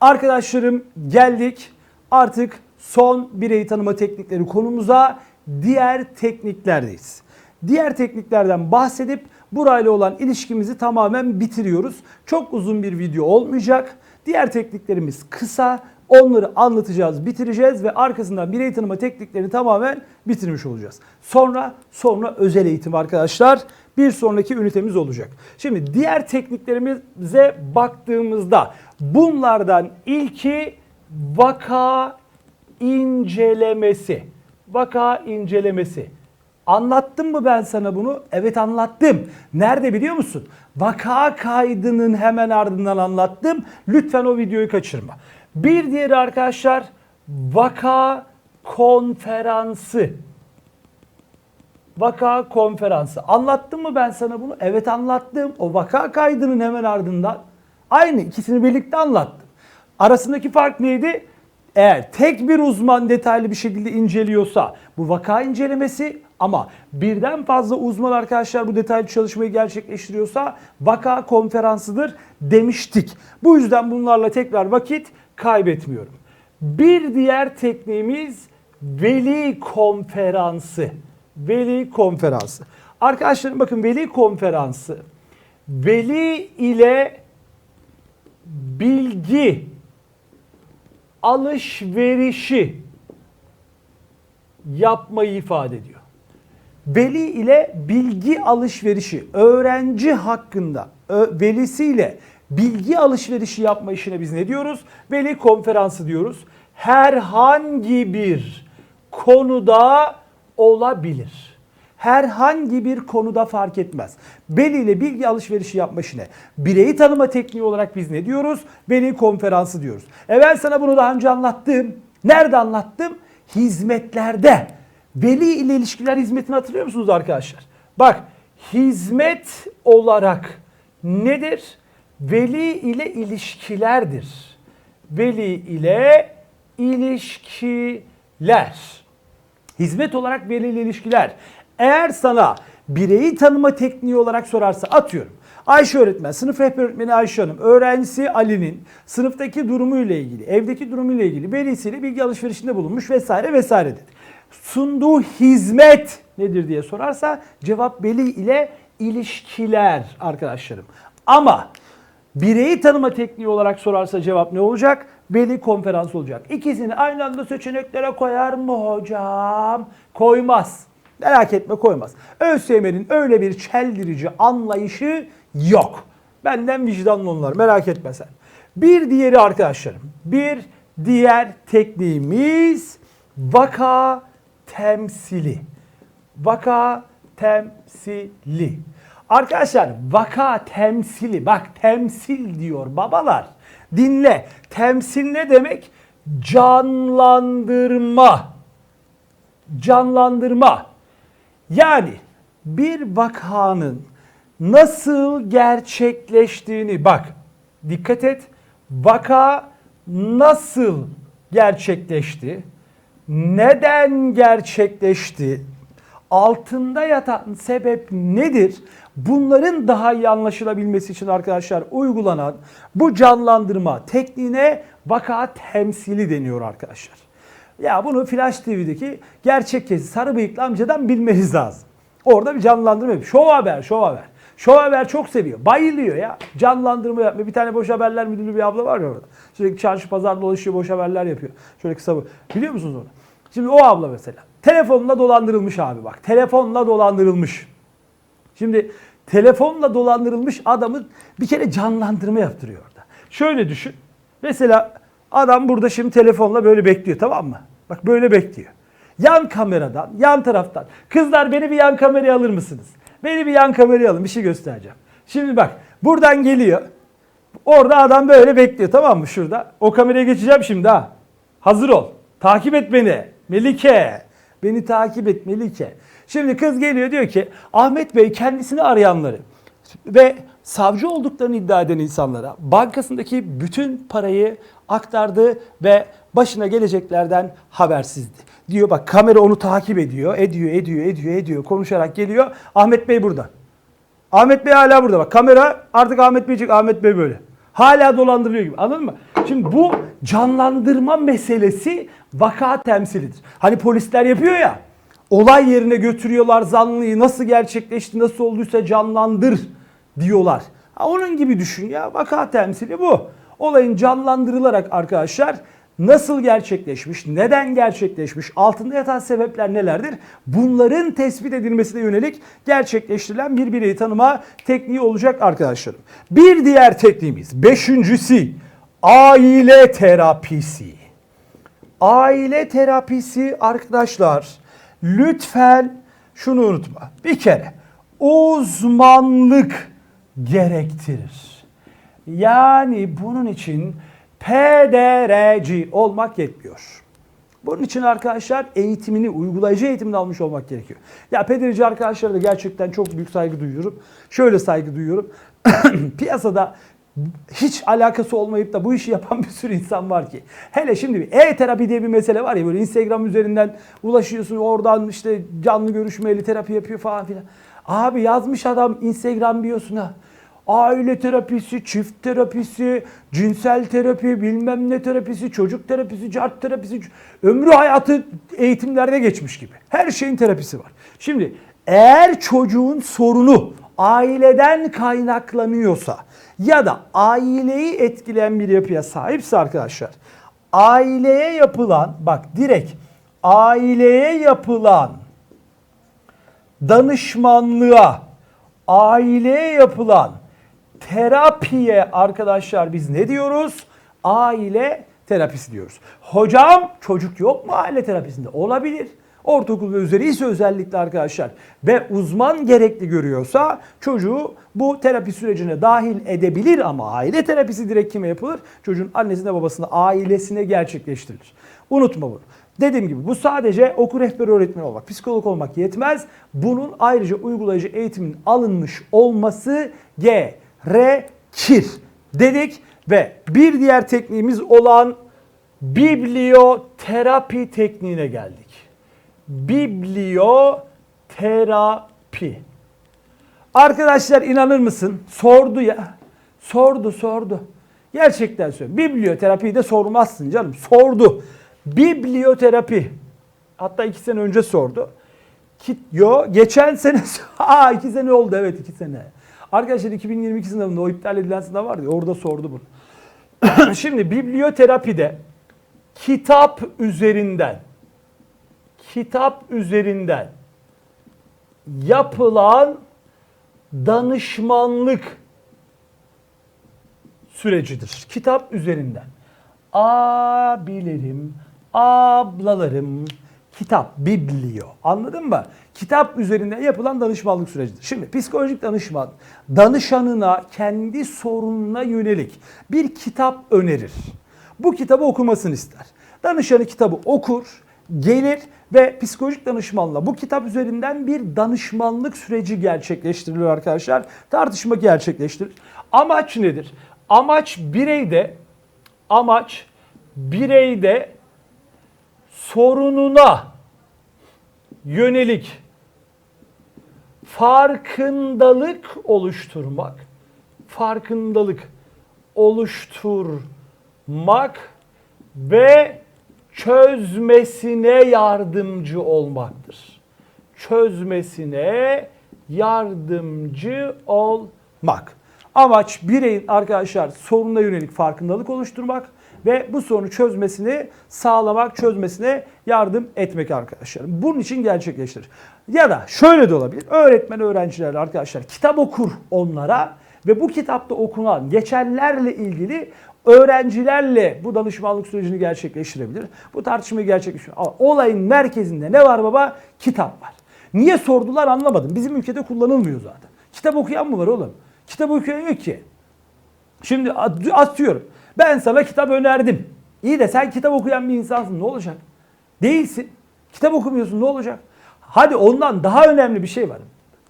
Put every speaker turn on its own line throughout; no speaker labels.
Arkadaşlarım geldik artık son birey tanıma teknikleri konumuza diğer tekniklerdeyiz. Diğer tekniklerden bahsedip burayla olan ilişkimizi tamamen bitiriyoruz. Çok uzun bir video olmayacak. Diğer tekniklerimiz kısa. Onları anlatacağız, bitireceğiz ve arkasından birey tanıma tekniklerini tamamen bitirmiş olacağız. Sonra sonra özel eğitim arkadaşlar bir sonraki ünitemiz olacak. Şimdi diğer tekniklerimize baktığımızda bunlardan ilki vaka incelemesi. Vaka incelemesi. Anlattım mı ben sana bunu? Evet anlattım. Nerede biliyor musun? Vaka kaydının hemen ardından anlattım. Lütfen o videoyu kaçırma. Bir diğeri arkadaşlar vaka konferansı. Vaka konferansı. Anlattım mı ben sana bunu? Evet anlattım. O vaka kaydının hemen ardından aynı ikisini birlikte anlattım. Arasındaki fark neydi? Eğer tek bir uzman detaylı bir şekilde inceliyorsa bu vaka incelemesi ama birden fazla uzman arkadaşlar bu detaylı çalışmayı gerçekleştiriyorsa vaka konferansıdır demiştik. Bu yüzden bunlarla tekrar vakit kaybetmiyorum. Bir diğer tekniğimiz veli konferansı. Veli konferansı. Arkadaşlarım bakın veli konferansı veli ile bilgi alışverişi yapmayı ifade ediyor. Veli ile bilgi alışverişi, öğrenci hakkında velisiyle bilgi alışverişi yapma işine biz ne diyoruz? Veli konferansı diyoruz. Herhangi bir konuda olabilir. Herhangi bir konuda fark etmez. Veli ile bilgi alışverişi yapma işine bireyi tanıma tekniği olarak biz ne diyoruz? Veli konferansı diyoruz. E ben sana bunu daha önce anlattım. Nerede anlattım? Hizmetlerde. Veli ile ilişkiler hizmetini hatırlıyor musunuz arkadaşlar? Bak hizmet olarak nedir? Veli ile ilişkilerdir. Veli ile ilişkiler. Hizmet olarak veli ile ilişkiler. Eğer sana bireyi tanıma tekniği olarak sorarsa atıyorum. Ayşe öğretmen, sınıf rehber öğretmeni Ayşe Hanım, öğrencisi Ali'nin sınıftaki durumuyla ilgili, evdeki durumuyla ilgili velisiyle bilgi alışverişinde bulunmuş vesaire vesaire dedi. Sunduğu hizmet nedir diye sorarsa cevap veli ile ilişkiler arkadaşlarım. Ama bireyi tanıma tekniği olarak sorarsa cevap ne olacak? Veli konferans olacak. İkisini aynı anda seçeneklere koyar mı hocam? Koymaz. Merak etme koymaz. ÖSYM'nin öyle bir çeldirici anlayışı yok. Benden vicdanlı onlar merak etme sen. Bir diğeri arkadaşlarım. Bir diğer tekniğimiz vaka temsili. Vaka temsili. Arkadaşlar vaka temsili bak temsil diyor babalar. Dinle. Temsil ne demek? Canlandırma. Canlandırma. Yani bir vakanın nasıl gerçekleştiğini bak dikkat et. Vaka nasıl gerçekleşti? Neden gerçekleşti? Altında yatan sebep nedir? Bunların daha iyi anlaşılabilmesi için arkadaşlar uygulanan bu canlandırma tekniğine vaka temsili deniyor arkadaşlar. Ya bunu Flash TV'deki gerçek kesi sarı bıyıklı amcadan bilmeniz lazım. Orada bir canlandırma yapıyor. Şov haber, şov haber. Şov haber çok seviyor. Bayılıyor ya. Canlandırma yapmıyor. Bir tane boş haberler müdürlüğü bir abla var ya orada. Sürekli çarşı pazar dolaşıyor boş haberler yapıyor. Şöyle kısa bu. Biliyor musunuz onu? Şimdi o abla mesela. Telefonla dolandırılmış abi bak. Telefonla dolandırılmış. Şimdi telefonla dolandırılmış adamın bir kere canlandırma yaptırıyor orada. Şöyle düşün. Mesela adam burada şimdi telefonla böyle bekliyor tamam mı? Bak böyle bekliyor. Yan kameradan, yan taraftan. Kızlar beni bir yan kameraya alır mısınız? Beni bir yan kameraya alın bir şey göstereceğim. Şimdi bak buradan geliyor. Orada adam böyle bekliyor tamam mı şurada? O kameraya geçeceğim şimdi ha. Hazır ol. Takip et beni. Melike. Beni takip et Melike. Şimdi kız geliyor diyor ki Ahmet Bey kendisini arayanları ve savcı olduklarını iddia eden insanlara bankasındaki bütün parayı aktardı ve başına geleceklerden habersizdi. Diyor bak kamera onu takip ediyor, ediyor, ediyor, ediyor, ediyor, konuşarak geliyor. Ahmet Bey burada. Ahmet Bey hala burada bak. Kamera artık Ahmet Beycik, Ahmet Bey böyle. Hala dolandırıyor gibi. Anladın mı? Şimdi bu canlandırma meselesi vaka temsilidir. Hani polisler yapıyor ya. Olay yerine götürüyorlar zanlıyı nasıl gerçekleşti nasıl olduysa canlandır diyorlar. Ha, onun gibi düşün ya vaka temsili bu. Olayın canlandırılarak arkadaşlar nasıl gerçekleşmiş, neden gerçekleşmiş, altında yatan sebepler nelerdir? Bunların tespit edilmesine yönelik gerçekleştirilen bir bireyi tanıma tekniği olacak arkadaşlarım. Bir diğer tekniğimiz, beşincisi aile terapisi. Aile terapisi arkadaşlar lütfen şunu unutma. Bir kere uzmanlık gerektirir. Yani bunun için PDRC olmak yetmiyor. Bunun için arkadaşlar eğitimini, uygulayıcı eğitimini almış olmak gerekiyor. Ya pedagojik arkadaşlara da gerçekten çok büyük saygı duyuyorum. Şöyle saygı duyuyorum. Piyasada hiç alakası olmayıp da bu işi yapan bir sürü insan var ki. Hele şimdi bir e-terapi diye bir mesele var ya böyle Instagram üzerinden ulaşıyorsun oradan işte canlı görüşmeli terapi yapıyor falan filan. Abi yazmış adam Instagram biyosuna. Aile terapisi, çift terapisi, cinsel terapi, bilmem ne terapisi, çocuk terapisi, cart terapisi, ömrü hayatı eğitimlerde geçmiş gibi. Her şeyin terapisi var. Şimdi eğer çocuğun sorunu aileden kaynaklanıyorsa ya da aileyi etkileyen bir yapıya sahipse arkadaşlar aileye yapılan bak direkt aileye yapılan danışmanlığa, aileye yapılan terapiye arkadaşlar biz ne diyoruz? Aile terapisi diyoruz. Hocam çocuk yok mu aile terapisinde? Olabilir. Ortaokul ve üzeri ise özellikle arkadaşlar ve uzman gerekli görüyorsa çocuğu bu terapi sürecine dahil edebilir ama aile terapisi direkt kime yapılır? Çocuğun annesine babasına ailesine gerçekleştirilir. Unutma bunu. Dediğim gibi bu sadece okur rehber öğretmen olmak, psikolog olmak yetmez. Bunun ayrıca uygulayıcı eğitimin alınmış olması gerekir dedik ve bir diğer tekniğimiz olan biblioterapi tekniğine geldik. Biblioterapi. Arkadaşlar inanır mısın? Sordu ya. Sordu sordu. Gerçekten söylüyorum. Biblioterapiyi de sormazsın canım. Sordu. Biblioterapi. Hatta iki sene önce sordu. Kit, yo geçen sene Aa iki sene oldu evet iki sene. Arkadaşlar 2022 sınavında o iptal edilen sınav vardı orada sordu bunu. Şimdi biblioterapide kitap üzerinden kitap üzerinden yapılan danışmanlık sürecidir. Kitap üzerinden. Abilerim, ablalarım, kitap, biblio. Anladın mı? Kitap üzerinden yapılan danışmanlık sürecidir. Şimdi psikolojik danışman danışanına kendi sorununa yönelik bir kitap önerir. Bu kitabı okumasını ister. Danışanı kitabı okur, gelir ve psikolojik danışmanla bu kitap üzerinden bir danışmanlık süreci gerçekleştirilir arkadaşlar. Tartışma gerçekleştirilir. Amaç nedir? Amaç bireyde amaç bireyde sorununa yönelik farkındalık oluşturmak, farkındalık oluşturmak ve çözmesine yardımcı olmaktır. Çözmesine yardımcı olmak. Amaç bireyin arkadaşlar sorununa yönelik farkındalık oluşturmak ve bu sorunu çözmesini sağlamak, çözmesine yardım etmek arkadaşlar. Bunun için gerçekleştirir. Ya da şöyle de olabilir. Öğretmen öğrencilerle arkadaşlar kitap okur onlara ve bu kitapta okunan geçerlerle ilgili öğrencilerle bu danışmanlık sürecini gerçekleştirebilir. Bu tartışmayı gerçekleştirir. Ama olayın merkezinde ne var baba? Kitap var. Niye sordular anlamadım. Bizim ülkede kullanılmıyor zaten. Kitap okuyan mı var oğlum? Kitap okuyan yok ki. Şimdi atıyorum. Ben sana kitap önerdim. İyi de sen kitap okuyan bir insansın. Ne olacak? Değilsin. Kitap okumuyorsun. Ne olacak? Hadi ondan daha önemli bir şey var.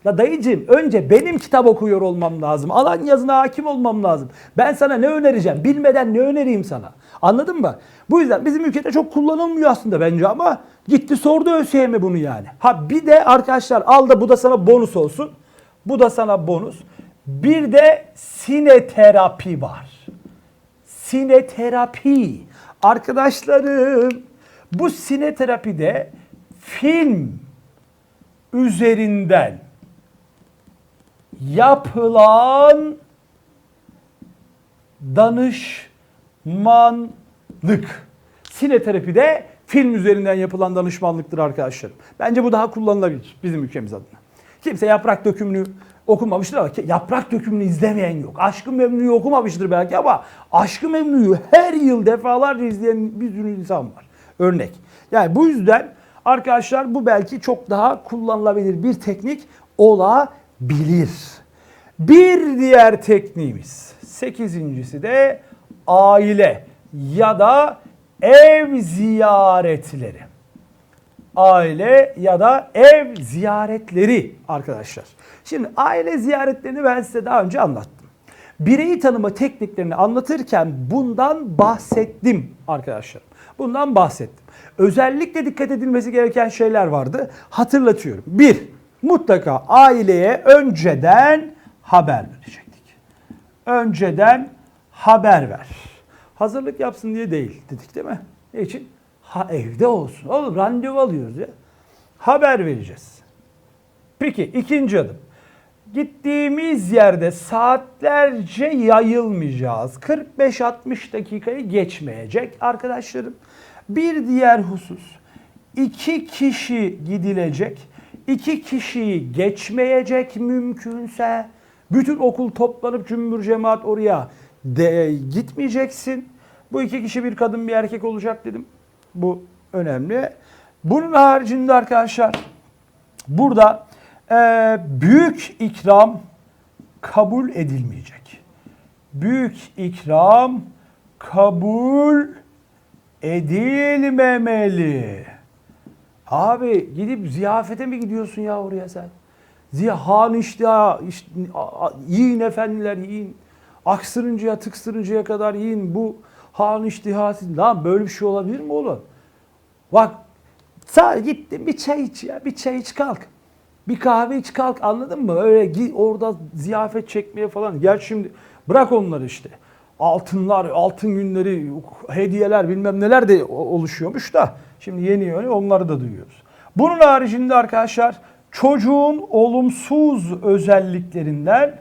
La dayıcığım önce benim kitap okuyor olmam lazım. Alan yazına hakim olmam lazım. Ben sana ne önereceğim? Bilmeden ne önereyim sana? Anladın mı? Bu yüzden bizim ülkede çok kullanılmıyor aslında bence ama gitti sordu ÖSYM bunu yani. Ha bir de arkadaşlar al da bu da sana bonus olsun. Bu da sana bonus. Bir de sineterapi var. sineterapi. Arkadaşlarım bu sineterapide film üzerinden yapılan danışmanlık. Sineterapide film üzerinden yapılan danışmanlıktır arkadaşlarım. Bence bu daha kullanılabilir bizim ülkemiz adına. Kimse yaprak dökümünü okumamıştır ama yaprak dökümünü izlemeyen yok. Aşkı Memnu'yu okumamıştır belki ama Aşkı Memnu'yu her yıl defalarca izleyen bir sürü insan var. Örnek. Yani bu yüzden arkadaşlar bu belki çok daha kullanılabilir bir teknik olabilir. Bir diğer tekniğimiz sekizincisi de aile ya da ev ziyaretleri. Aile ya da ev ziyaretleri arkadaşlar. Şimdi aile ziyaretlerini ben size daha önce anlattım. Bireyi tanıma tekniklerini anlatırken bundan bahsettim arkadaşlar. Bundan bahsettim. Özellikle dikkat edilmesi gereken şeyler vardı. Hatırlatıyorum. Bir, mutlaka aileye önceden haber verecektik. Önceden haber ver. Hazırlık yapsın diye değil dedik değil mi? Ne için? Ha evde olsun. Oğlum randevu alıyoruz ya. Haber vereceğiz. Peki ikinci adım. Gittiğimiz yerde saatlerce yayılmayacağız. 45-60 dakikayı geçmeyecek arkadaşlarım. Bir diğer husus. iki kişi gidilecek. İki kişiyi geçmeyecek mümkünse. Bütün okul toplanıp cümbür cemaat oraya de, gitmeyeceksin. Bu iki kişi bir kadın bir erkek olacak dedim. Bu önemli. Bunun haricinde arkadaşlar burada e, büyük ikram kabul edilmeyecek. Büyük ikram kabul edilmemeli. Abi gidip ziyafete mi gidiyorsun ya oraya sen? Ziya han işte, işte yiyin efendiler yiyin. Aksırıncaya tıksırıncaya kadar yiyin. Bu han iştihası. Lan böyle bir şey olabilir mi oğlum? Bak sadece gittin bir çay iç ya. Bir çay iç kalk. Bir kahve iç kalk anladın mı? Öyle git orada ziyafet çekmeye falan. Gel şimdi bırak onları işte. Altınlar, altın günleri, hediyeler bilmem neler de oluşuyormuş da. Şimdi yeni yeni onları da duyuyoruz. Bunun haricinde arkadaşlar çocuğun olumsuz özelliklerinden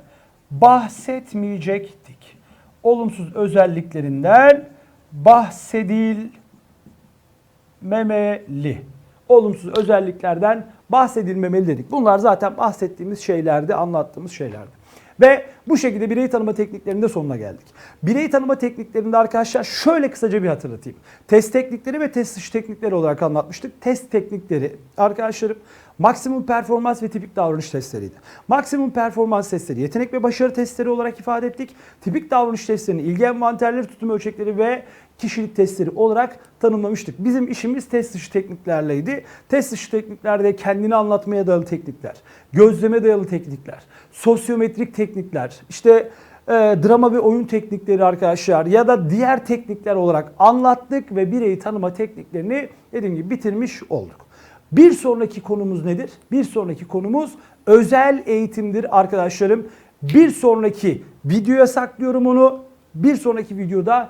bahsetmeyecektik. Olumsuz özelliklerinden bahsedilmemeli. Olumsuz özelliklerden bahsedilmemeli dedik. Bunlar zaten bahsettiğimiz şeylerdi, anlattığımız şeylerdi. Ve bu şekilde birey tanıma tekniklerinde sonuna geldik. Birey tanıma tekniklerinde arkadaşlar şöyle kısaca bir hatırlatayım. Test teknikleri ve test dışı teknikleri olarak anlatmıştık. Test teknikleri arkadaşlarım maksimum performans ve tipik davranış testleriydi. Maksimum performans testleri yetenek ve başarı testleri olarak ifade ettik. Tipik davranış testlerini ilgi envanterleri, tutum ölçekleri ve kişilik testleri olarak tanımlamıştık. Bizim işimiz test dışı tekniklerleydi. Test dışı tekniklerde kendini anlatmaya dayalı teknikler, gözleme dayalı teknikler, sosyometrik teknikler, işte e, drama ve oyun teknikleri arkadaşlar ya da diğer teknikler olarak anlattık ve bireyi tanıma tekniklerini dediğim gibi bitirmiş olduk. Bir sonraki konumuz nedir? Bir sonraki konumuz özel eğitimdir arkadaşlarım. Bir sonraki videoya saklıyorum onu. Bir sonraki videoda